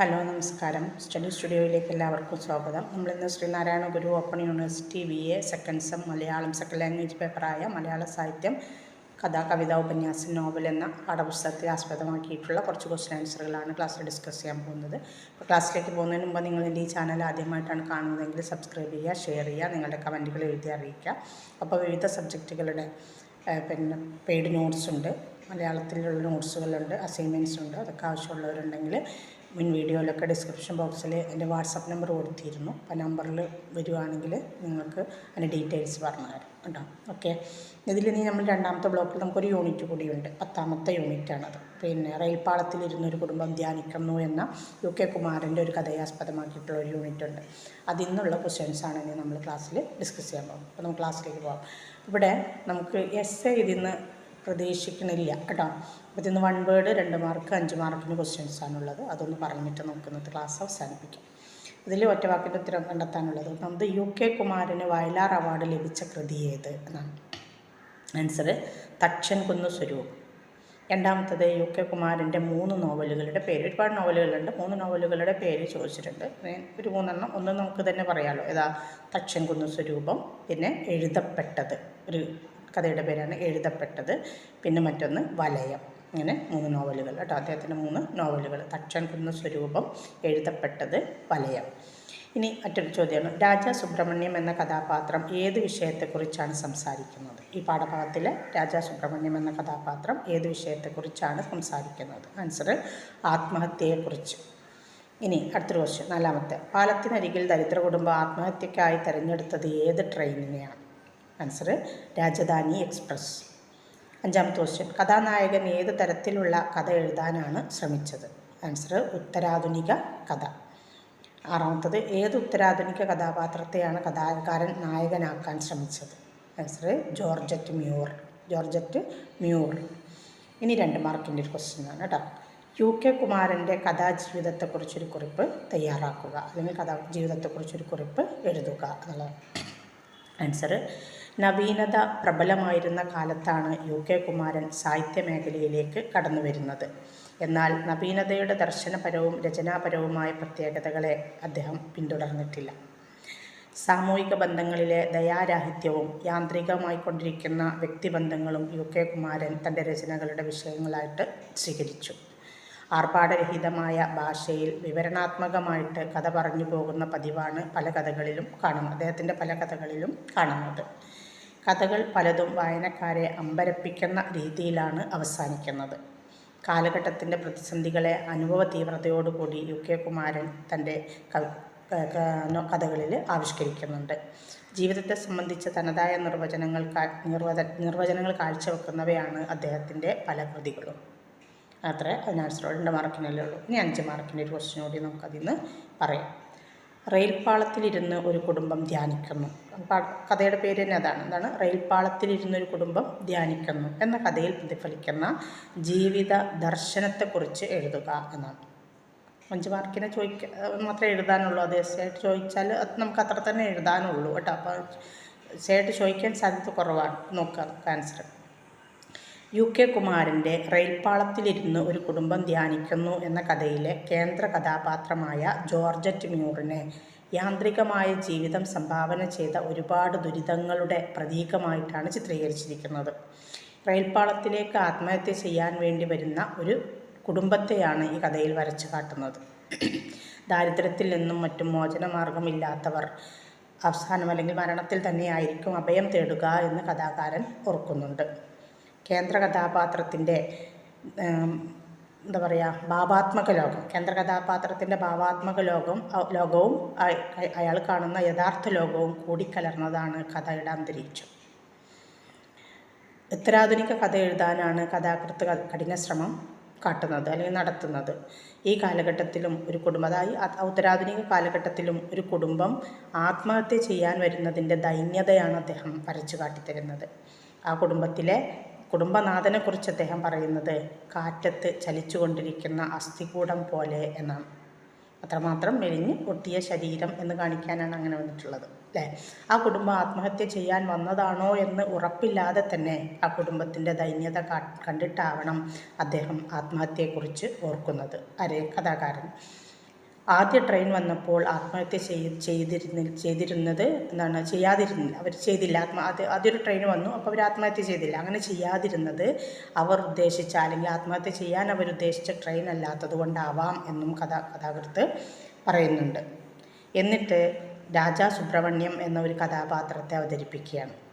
Hello നമസ്കാരം. Study സ്റ്റുഡിയോയിലേക്ക് എല്ലാവർക്കും സ്വാഗതം. നമ്മളിന്ന് Sreenarayana Guru open university B A second sem Malayalam second language പേപ്പറായ മലയാള സാഹിത്യം കഥ കവിത ഉപന്യാസം നോവൽ എന്ന പാഠപുസ്തകത്തെ ആസ്പദമാക്കിയിട്ടുള്ള കുറച്ച് ക്വസ്റ്റ്യൻ ആൻസറുകളാണ് ക്ലാസ്സിൽ ഡിസ്കസ് ചെയ്യാൻ പോകുന്നത്. അപ്പോൾ ക്ലാസ്സിലേക്ക് പോകുന്നതിന് മുമ്പ് നിങ്ങൾ എന്റെ ഈ ചാനൽ ആദ്യമായിട്ടാണ് കാണുന്നതെങ്കിൽ സബ്സ്ക്രൈബ് ചെയ്യുക ഷെയർ ചെയ്യുക നിങ്ങളുടെ കമന്റുകൾ എഴുതി അറിയിക്കുക. അപ്പോൾ വിവിധ സബ്ജക്റ്റുകളുടെ പിന്നെ പെയ്ഡ് നോട്ട്സ് ഉണ്ട്. മലയാളത്തിലുള്ള നോട്ട്സുകളുണ്ട് അസൈൻമെന്റ്സ് ഉണ്ട് അതൊക്കെ ആവശ്യമുള്ളവരുണ്ടെങ്കിൽ മുൻ വീഡിയോയിലൊക്കെ ഡിസ്ക്രിപ്ഷൻ ബോക്സിൽ എന്റെ വാട്സപ്പ് നമ്പർ കൊടുത്തിരുന്നു. ആ നമ്പറിൽ വരുവാണെങ്കിൽ നിങ്ങൾക്ക് അതിന്റെ ഡീറ്റെയിൽസ് പറഞ്ഞു തരാം കേട്ടോ. ഓക്കെ ഇതിൽ ഇനി നമ്മൾ രണ്ടാമത്തെ ബ്ലോക്കിൽ നമുക്കൊരു യൂണിറ്റ് കൂടിയുണ്ട്. പത്താമത്തെ യൂണിറ്റാണത് പിന്നെ റെയിൽപ്പാളത്തിലിരുന്നൊരു കുടുംബം ധ്യാനിക്കുന്നു എന്ന യു കെ കുമാരന്റെ ഒരു കഥയെ ആസ്പദമാക്കിയിട്ടുള്ള ഒരു യൂണിറ്റ് ഉണ്ട്. അതിൽ നിന്നുള്ള ക്വസ്റ്റ്യൻസാണ് ഇനി നമ്മൾ ക്ലാസ്സിൽ ഡിസ്കസ് ചെയ്യാൻ പോകുന്നത്. അപ്പോൾ നമുക്ക് ക്ലാസ്സിലേക്ക് പോകാം. ഇവിടെ നമുക്ക് എസ് എ ഇതിൽ നിന്ന് പ്രതീക്ഷിക്കണില്ല കേട്ടോ. അപ്പോൾ ഇതിന്ന് വൺ വേർഡ് രണ്ട് മാർക്ക് അഞ്ച് മാർക്കിന് ക്വസ്റ്റ്യൻസ് ആണുള്ളത്. അതൊന്ന് പറഞ്ഞിട്ട് നോക്കുന്നത് ക്ലാസ് അവസാനിപ്പിക്കാം. ഇതിൽ ഒറ്റവാക്കിന്റെ ഉത്തരം കണ്ടെത്താനുള്ളത്. ഒന്നാമത് U K Kumaran Vayalar award ലഭിച്ച കൃതി ഏത് എന്നാണ്. ആൻസർ തക്ഷൻ കുന്ന് സ്വരൂപം. രണ്ടാമത്തത് യു കെ കുമാരന്റെ മൂന്ന് നോവലുകളുടെ പേര്. ഒരുപാട് നോവലുകളുണ്ട്. മൂന്ന് നോവലുകളുടെ പേര് ചോദിച്ചിട്ടുണ്ട്. ഒരു മൂന്നെണ്ണം. ഒന്ന് നമുക്ക് തന്നെ പറയാമല്ലോ ഏതാ? തക്ഷൻ കുന്ന് സ്വരൂപം പിന്നെ എഴുതപ്പെട്ടത്. ഒരു കഥയുടെ പേരാണ് എഴുതപ്പെട്ടത്. പിന്നെ മറ്റൊന്ന് വലയം. ഇങ്ങനെ മൂന്ന് നോവലുകൾ കേട്ടോ. അദ്ദേഹത്തിന്റെ മൂന്ന് നോവലുകൾ. തക്ഷൻ കുന്ന സ്വരൂപം എഴുതപ്പെട്ടത് വലയം. ഇനി മറ്റൊരു ചോദ്യമാണ്. രാജ സുബ്രഹ്മണ്യം എന്ന കഥാപാത്രം ഏത് വിഷയത്തെക്കുറിച്ചാണ് സംസാരിക്കുന്നത്? ഈ പാഠഭാഗത്തിൽ രാജ സുബ്രഹ്മണ്യം എന്ന കഥാപാത്രം ഏത് വിഷയത്തെക്കുറിച്ചാണ് സംസാരിക്കുന്നത്? ആൻസർ ആത്മഹത്യയെക്കുറിച്ച്. ഇനി അടുത്ത ക്വസ്റ്റ്യൻ നാലാമത്തെ. പാലത്തിനരികിൽ ദരിദ്ര കുടുംബം ആത്മഹത്യക്കായി തിരഞ്ഞെടുത്തത് ഏത് ട്രെയിനിനെയാണ്? ആൻസർ രാജധാനി എക്സ്പ്രസ് അഞ്ചാമത്തെ ക്വസ്റ്റ്യൻ കഥാനായകൻ ഏത് തരത്തിലുള്ള കഥ എഴുതാനാണ് ശ്രമിച്ചത്? ആൻസർ ഉത്തരാധുനിക കഥ. ആറാമത്തത് ഏത് ഉത്തരാധുനിക കഥാപാത്രത്തെയാണ് കഥാകാരൻ നായകനാക്കാൻ ശ്രമിച്ചത്? Answer Georgette Muir. Georgette Muir. ഇനി രണ്ട് മാർക്കിന്റെ ഒരു ക്വസ്റ്റ്യൻ ആണ് കേട്ടോ. യു കെ കുമാരന്റെ കഥാജീവിതത്തെക്കുറിച്ചൊരു കുറിപ്പ് തയ്യാറാക്കുക. അല്ലെങ്കിൽ കഥാ ജീവിതത്തെക്കുറിച്ചൊരു കുറിപ്പ് എഴുതുക എന്നുള്ളതാണ്. ആൻസർ നവീനത പ്രബലമായിരുന്ന കാലത്താണ് യു കെ കുമാരൻ സാഹിത്യ മേഖലയിലേക്ക് കടന്നു വരുന്നത്. എന്നാൽ നവീനതയുടെ ദർശനപരവും രചനാപരവുമായ പ്രത്യേകതകളെ അദ്ദേഹം പിന്തുടർന്നിട്ടില്ല. സാമൂഹിക ബന്ധങ്ങളിലെ ദയാരാഹിത്യവും യാന്ത്രികമായി കൊണ്ടിരിക്കുന്ന വ്യക്തിബന്ധങ്ങളും യു കെ കുമാരൻ തന്റെ രചനകളുടെ വിഷയങ്ങളായിട്ട് സ്വീകരിച്ചു. ആർഭാടരഹിതമായ ഭാഷയിൽ വിവരണാത്മകമായിട്ട് കഥ പറഞ്ഞു പോകുന്ന പതിവാണ് പല കഥകളിലും കാണുന്നത് അദ്ദേഹത്തിന്റെ പല കഥകളിലും കാണുന്നത്. കഥകൾ പലതും വായനക്കാരെ അമ്പരപ്പിക്കുന്ന രീതിയിലാണ് അവസാനിക്കുന്നത്. കാലഘട്ടത്തിന്റെ പ്രതിസന്ധികളെ അനുഭവ തീവ്രതയോടുകൂടി യു കെ കുമാരൻ തന്റെ കഥകളിൽ ആവിഷ്കരിക്കുന്നുണ്ട്. ജീവിതത്തെ സംബന്ധിച്ച തനതായ നിർവചനങ്ങൾ നിർവചനങ്ങൾ കാഴ്ചവെക്കുന്നവയാണ് അദ്ദേഹത്തിന്റെ പല കൃതികളും. അത്ര. അതിനാൻസറോ രണ്ട് മാർക്കിനല്ലേ ഉള്ളൂ. ഇനി അഞ്ച് മാർക്കിന്റെ ഒരു ക്വസ്റ്റ്യൻ കൂടി നമുക്കതിൽ നിന്ന് പറയാം. റെയിൽപ്പാളത്തിലിരുന്ന് ഒരു കുടുംബം ധ്യാനിക്കുന്നു. കഥയുടെ പേര് തന്നെ അതാണ്. എന്താണ്? റെയിൽപ്പാളത്തിലിരുന്ന് ഒരു കുടുംബം ധ്യാനിക്കുന്നു എന്ന കഥയിൽ പ്രതിഫലിക്കുന്ന ജീവിത ദർശനത്തെക്കുറിച്ച് എഴുതുക എന്നാണ്. അഞ്ച് മാർക്കിനെ ചോദിക്ക മാത്രമേ എഴുതാനുള്ളൂ. അത് എസ് ആയിട്ട് ചോദിച്ചാൽ അത് നമുക്ക് അത്ര തന്നെ എഴുതാനുള്ളൂ കേട്ടോ. അപ്പോൾ എസ് ആയിട്ട് ചോദിക്കാൻ സാധ്യത കുറവാണ്. നോക്കാം. ആൻസർ യു കെ കുമാരന്റെ റെയിൽപ്പാളത്തിലിരുന്ന് ഒരു കുടുംബം ധ്യാനിക്കുന്നു എന്ന കഥയിലെ കേന്ദ്ര കഥാപാത്രമായ ജോർജറ്റ് മ്യൂറിനെ യാന്ത്രികമായ ജീവിതം സംഭാവന ചെയ്ത ഒരുപാട് ദുരിതങ്ങളുടെ പ്രതീകമായിട്ടാണ് ചിത്രീകരിച്ചിരിക്കുന്നത്. റെയിൽപ്പാളത്തിലേക്ക് ആത്മഹത്യ ചെയ്യാൻ വേണ്ടി വരുന്ന ഒരു കുടുംബത്തെയാണ് ഈ കഥയിൽ വരച്ചു കാട്ടുന്നത്. ദാരിദ്ര്യത്തിൽ നിന്നും മറ്റും മോചനമാർഗമില്ലാത്തവർ അവസാനം അല്ലെങ്കിൽ മരണത്തിൽ തന്നെയായിരിക്കും അഭയം തേടുക എന്ന് കഥാകാരൻ ഓർക്കുന്നുണ്ട്. കേന്ദ്ര കഥാപാത്രത്തിന്റെ എന്താ പറയുക ഭാവാത്മക ലോകം. കേന്ദ്ര കഥാപാത്രത്തിന്റെ ഭാവാത്മക ലോകം ലോകവും അയ- അയ- അയാൾ കാണുന്ന യഥാർത്ഥ ലോകവും കൂടിക്കലർന്നതാണ് കഥയുടെ അന്തരീക്ഷം. ഉത്തരാധുനിക കഥ എഴുതാനാണ് കഥാകൃത്ത് കഠിന ശ്രമം കാട്ടുന്നത് അല്ലെങ്കിൽ നടത്തുന്നത്. ഈ കാലഘട്ടത്തിലും ഒരു കുടുംബം അതായത് ഉത്തരാധുനിക കാലഘട്ടത്തിലും ഒരു കുടുംബം ആത്മഹത്യ ചെയ്യാൻ വരുന്നതിന്റെ ദൈന്യതയാണ് അദ്ദേഹം വരച്ചു കാട്ടിത്തരുന്നത്. ആ കുടുംബത്തിലെ കുടുംബനാഥനെക്കുറിച്ച് അദ്ദേഹം പറയുന്നത് കാറ്റത്ത് ചലിച്ചുകൊണ്ടിരിക്കുന്ന അസ്ഥികൂടം പോലെ എന്നാണ്. അത്രമാത്രം മെലിഞ്ഞ് പൊട്ടിയ ശരീരം എന്ന് കാണിക്കാനാണ് അങ്ങനെ വന്നിട്ടുള്ളത് അല്ലേ? ആ കുടുംബം ആത്മഹത്യ ചെയ്യാൻ വന്നതാണോ എന്ന് ഉറപ്പില്ലാതെ തന്നെ ആ കുടുംബത്തിന്റെ ദൈന്യത കണ്ടിട്ടാവണം അദ്ദേഹം ആത്മഹത്യയെക്കുറിച്ച് ഓർക്കുന്നത്. അരേ കഥാകാരൻ. ആദ്യ ട്രെയിൻ വന്നപ്പോൾ ആത്മഹത്യ ചെയ് ചെയ്തിരുന്ന ചെയ്തിരുന്നത് എന്താണ് ചെയ്യാതിരുന്നില്ല. അവർ ചെയ്തില്ല. ആത്മ ആദ്യ ആദ്യൊരു ട്രെയിൻ വന്നു. അപ്പോൾ അവർ ആത്മഹത്യ ചെയ്തില്ല. അങ്ങനെ ചെയ്യാതിരുന്നത് അവർ ഉദ്ദേശിച്ച അല്ലെങ്കിൽ ആത്മഹത്യ ചെയ്യാൻ അവർ ഉദ്ദേശിച്ച ട്രെയിൻ അല്ലാത്തത് കൊണ്ടാവാം എന്നും കഥ കഥാകൃത്ത് പറയുന്നുണ്ട്. എന്നിട്ട് രാജാ സുബ്രഹ്മണ്യം എന്ന ഒരു കഥാപാത്രത്തെ അവതരിപ്പിക്കുകയാണ്.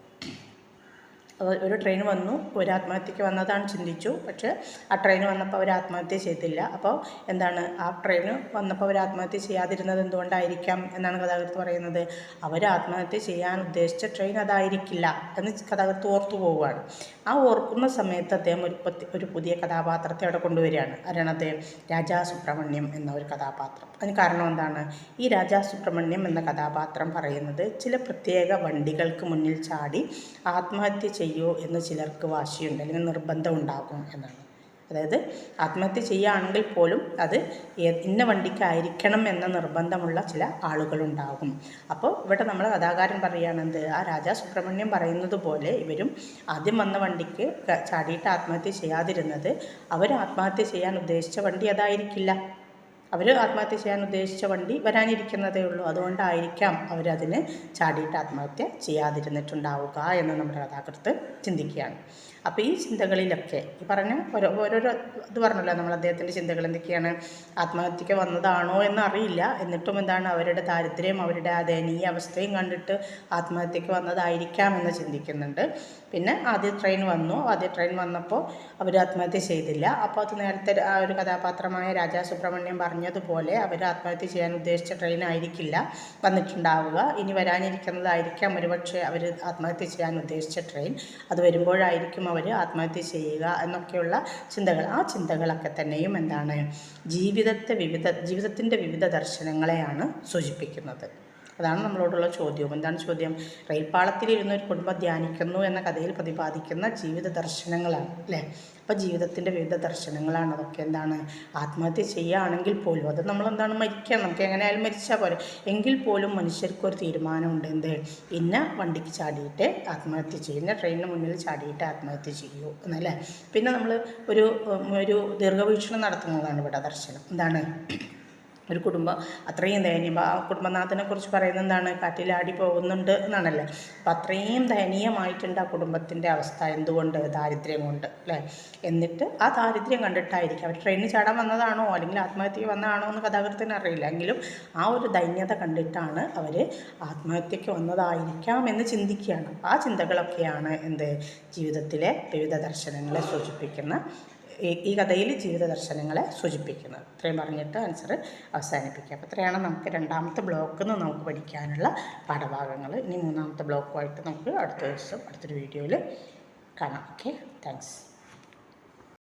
ഒരു- ട്രെയിൻ വന്നു ഒരു ആത്മഹത്യക്ക് വന്നതാണ് ചിന്തിച്ചു. പക്ഷേ ആ ട്രെയിൻ വന്നപ്പോൾ അവർ ആത്മഹത്യ ചെയ്തില്ല. അപ്പോൾ എന്താണ്? ആ ട്രെയിൻ വന്നപ്പോൾ അവർ ആത്മഹത്യ ചെയ്യാതിരുന്നത് എന്തുകൊണ്ടായിരിക്കാം എന്നാണ് കഥാകൃത്ത് പറയുന്നത്. അവർ ആത്മഹത്യ ചെയ്യാൻ ഉദ്ദേശിച്ച ട്രെയിൻ അതായിരിക്കില്ല എന്ന് കഥാകൃത്ത് ഓർത്തു പോവുകയാണ്. ആ ഓർക്കുന്ന സമയത്ത് അദ്ദേഹം ഒരു ഒരു പുതിയ കഥാപാത്രത്തെ അവിടെ കൊണ്ടുവരികയാണ്. ആരാണത് രാജാ സുബ്രഹ്മണ്യം എന്ന ഒരു കഥാപാത്രം. അതിന് കാരണം എന്താണ്? ഈ രാജാ സുബ്രഹ്മണ്യം എന്ന കഥാപാത്രം പറയുന്നത് ചില പ്രത്യേക വണ്ടികൾക്ക് മുന്നിൽ ചാടി ആത്മഹത്യ ചെയ്യൂ എന്ന് ചിലർക്ക് വാശിയുണ്ട്. അല്ലെങ്കിൽ നിർബന്ധം ഉണ്ടാകും എന്നാണ്. അതായത് ആത്മഹത്യ ചെയ്യുകയാണെങ്കിൽ പോലും അത് ഇന്ന വണ്ടിക്കായിരിക്കണം എന്ന നിർബന്ധമുള്ള ചില ആളുകളുണ്ടാകും അപ്പോൾ ഇവിടെ നമ്മൾ കഥാകാരൻ പറയുകയാണെന്ത് ആ രാജാ സുബ്രഹ്മണ്യം പറയുന്നത് പോലെ ഇവരും ആദ്യം വന്ന വണ്ടിക്ക് ചാടിയിട്ട് ആത്മഹത്യ ചെയ്യാതിരുന്നത് അവർ ആത്മഹത്യ ചെയ്യാൻ ഉദ്ദേശിച്ച വണ്ടി അതായിരിക്കില്ല. അവർ ആത്മഹത്യ ചെയ്യാൻ ഉദ്ദേശിച്ച വണ്ടി വരാനിരിക്കുന്നതേ ഉള്ളൂ. അതുകൊണ്ടായിരിക്കാം അവരതിന് ചാടിയിട്ട് ആത്മഹത്യ ചെയ്യാതിരുന്നിട്ടുണ്ടാവുക എന്ന് നമ്മുടെ കഥാകൃത്ത് ചിന്തിക്കുകയാണ്. അപ്പോൾ ഈ ചിന്തകളിലൊക്കെ ഈ പറഞ്ഞ ഓരോ ഓരോരോ ഇത് പറഞ്ഞല്ലോ നമ്മൾ അദ്ദേഹത്തിന്റെ ചിന്തകൾ എന്തൊക്കെയാണ് ആത്മഹത്യക്ക് വന്നതാണോ എന്നറിയില്ല എന്നിട്ടും എന്താണ് അവരുടെ ദാരിദ്ര്യം അവരുടെ ആ ദയനീയ അവസ്ഥയും കണ്ടിട്ട് ആത്മഹത്യക്ക് വന്നതായിരിക്കാം എന്ന് ചിന്തിക്കുന്നുണ്ട്. പിന്നെ ആദ്യ ട്രെയിൻ വന്നു. ആദ്യ ട്രെയിൻ വന്നപ്പോൾ അവർ ആത്മഹത്യ ചെയ്തില്ല. അപ്പോൾ അത് നേരത്തെ ആ ഒരു കഥാപാത്രമായ രാജാ സുബ്രഹ്മണ്യം പറഞ്ഞതുപോലെ അവർ ആത്മഹത്യ ചെയ്യാൻ ഉദ്ദേശിച്ച ട്രെയിൻ ആയിരിക്കില്ല. വന്നിട്ടുണ്ടാവുക. ഇനി വരാനിരിക്കുന്നതായിരിക്കാം ഒരുപക്ഷെ അവർ ആത്മഹത്യ ചെയ്യാൻ ഉദ്ദേശിച്ച ട്രെയിൻ. അത് വരുമ്പോഴായിരിക്കും അവർ ആത്മഹത്യ ചെയ്യുക എന്നൊക്കെയുള്ള ചിന്തകൾ. ആ ചിന്തകളൊക്കെ തന്നെയും എന്താണ്? ജീവിതത്തെ വിവിധ ജീവിതത്തിന്റെ വിവിധ ദർശനങ്ങളെയാണ് സൂചിപ്പിക്കുന്നത്. അതാണ് നമ്മളോടുള്ള ചോദ്യം. എന്താണ് ചോദ്യം? റെയിൽപ്പാളത്തിലിരുന്ന് ഒരു കുടുംബം ധ്യാനിക്കുന്നു എന്ന കഥയിൽ പ്രതിപാദിക്കുന്ന ജീവിത ദർശനങ്ങളാണ് അല്ലേ? അപ്പോൾ ജീവിതത്തിന്റെ വിവിധ ദർശനങ്ങളാണ്. അതൊക്കെ എന്താണ്? ആത്മഹത്യ ചെയ്യുകയാണെങ്കിൽ പോലും അത് നമ്മളെന്താണ്? മരിക്കുക നമുക്ക് എങ്ങനെയായാലും മരിച്ചാൽ പോരെ. എങ്കിൽ പോലും മനുഷ്യർക്കൊരു തീരുമാനമുണ്ട്. എന്ത്? ഇന്ന വണ്ടിക്ക് ചാടിയിട്ട് ആത്മഹത്യ ചെയ്യുന്ന ട്രെയിനിന് മുന്നിൽ ചാടിയിട്ട് ആത്മഹത്യ ചെയ്യൂ എന്നല്ലേ? പിന്നെ നമ്മൾ ഒരു ഒരു ദീർഘവീക്ഷണം നടത്തുന്നതാണ് ഇവിടെ ദർശനം. എന്താണ്? ഒരു കുടുംബം. അത്രയും ദയനീയം. കുടുംബനാഥനെ കുറിച്ച് പറയുന്നത് എന്താണ്? കാറ്റിലാടി പോകുന്നുണ്ട് എന്നാണല്ലേ? അപ്പം അത്രയും ദയനീയമായിട്ടുണ്ട് ആ കുടുംബത്തിന്റെ അവസ്ഥ. എന്തുകൊണ്ട്? ദാരിദ്ര്യം കൊണ്ട് അല്ലേ? എന്നിട്ട് ആ ദാരിദ്ര്യം കണ്ടിട്ടായിരിക്കും. അവർ ട്രെയിനിൽ ചാടാൻ വന്നതാണോ? അല്ലെങ്കിൽ ആത്മഹത്യക്ക് വന്നതാണോ എന്ന് കഥാകൃത്തിന് അറിയില്ല. എങ്കിലും ആ ഒരു ദൈന്യത കണ്ടിട്ടാണ് അവർ ആത്മഹത്യക്ക് വന്നതായിരിക്കാം എന്ന് ചിന്തിക്കുകയാണ്. ആ ചിന്തകളൊക്കെയാണ് എന്ത്? ജീവിതത്തിലെ വിവിധ ദർശനങ്ങളെ സൂചിപ്പിക്കുന്ന ഈ കഥയിൽ ജീവിത ദർശനങ്ങളെ സൂചിപ്പിക്കുന്നത് ഇത്രയും പറഞ്ഞിട്ട് ആൻസർ അവസാനിപ്പിക്കുക അപ്പോൾ ഇത്രയാണ് നമുക്ക് രണ്ടാമത്തെ ബ്ലോക്കിൽ നിന്ന് നമുക്ക് പഠിക്കാനുള്ള പാഠഭാഗങ്ങൾ. ഇനി മൂന്നാമത്തെ ബ്ലോക്കുമായിട്ട് നമുക്ക് അടുത്ത ദിവസം അടുത്തൊരു വീഡിയോയിൽ കാണാം. Okay thanks